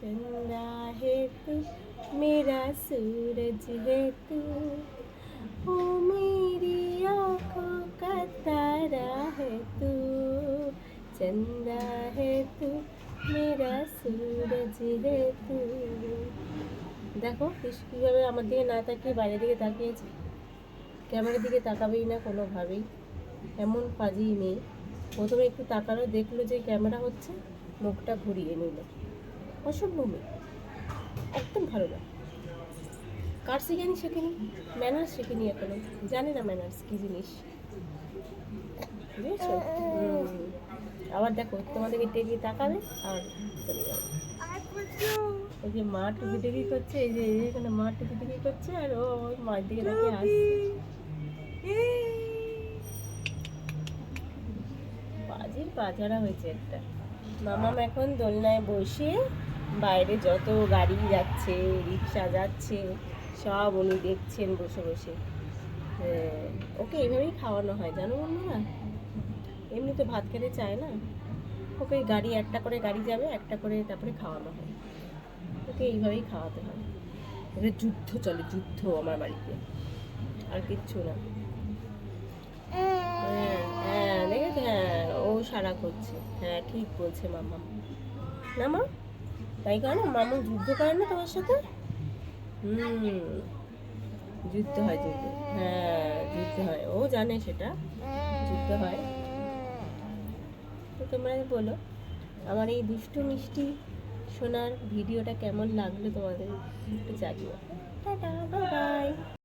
चंदा है तू मेरा सूरज है तू ओ मेरी आंखों का तारा है तू चंदा है तू मेरा सूरज है तू দেখো কৃষ- কীভাবে আমার দিকে না তাকিয়ে বাইরের দিকে তাকিয়েছে ক্যামেরার দিকে তাকাবেই না কোনোভাবেই এমন পাজি মেয়ে প্রথমে একটু তাকালো দেখলো যে ক্যামেরা হচ্ছে মুখটা ঘুরিয়ে নিল মেয়ে একদম ভালো না। কার শিখেনি শেখেনি? ম্যানার্স শেখেনি এখনও। জানে না ম্যানার্স কী জিনিস। বুঝেছ? আবার দেখো তোমাদেরকে টেকে তাকাবে আর চলে যাবে। এই যে মা টুকি টুকি করছে এই যে এখানে মা টুকি টুকি করছে আর ও মার দিকে দেখে আসছে। বাজির বাজারা হয়েছে একটা। মামাম এখন দোলনায় বসে বাইরে যত গাড়ি যাচ্ছে, রিক্সা যাচ্ছে, সব উনি দেখছেন বসে বসে। ওকে এইভাবেই খাওয়ানো হয়, জানো বন্ধুরা? এমনি তো ভাত খেতে চায় না? ওকে গাড়ি একটা করে গাড়ি যাবে, একটা করে তারপরে খাওয়ানো হয়। ওকে এইভাবেই খাওয়াতে হয়। এবারে যুদ্ধ চলে, যুদ্ধ আমার বাড়িতে। আর কিচ্ছু না। হ্যাঁ হ্যাঁ হ্যাঁ ও সারা করছে। হ্যাঁ ঠিক বলছে মামা না মা? তাই কেন? মামু যুদ্ধ করে না তোমার সাথে? হুম, যুদ্ধ হয়, যুদ্ধ। হ্যাঁ যুদ্ধ হয়। ও জানে সেটা। যুদ্ধ হয়। তো তোমরা বলো, আমার এই দুষ্টু মিষ্টি শোনার ভিডিওটা কেমন লাগল তোমাদের একটু জানিও। Tata bye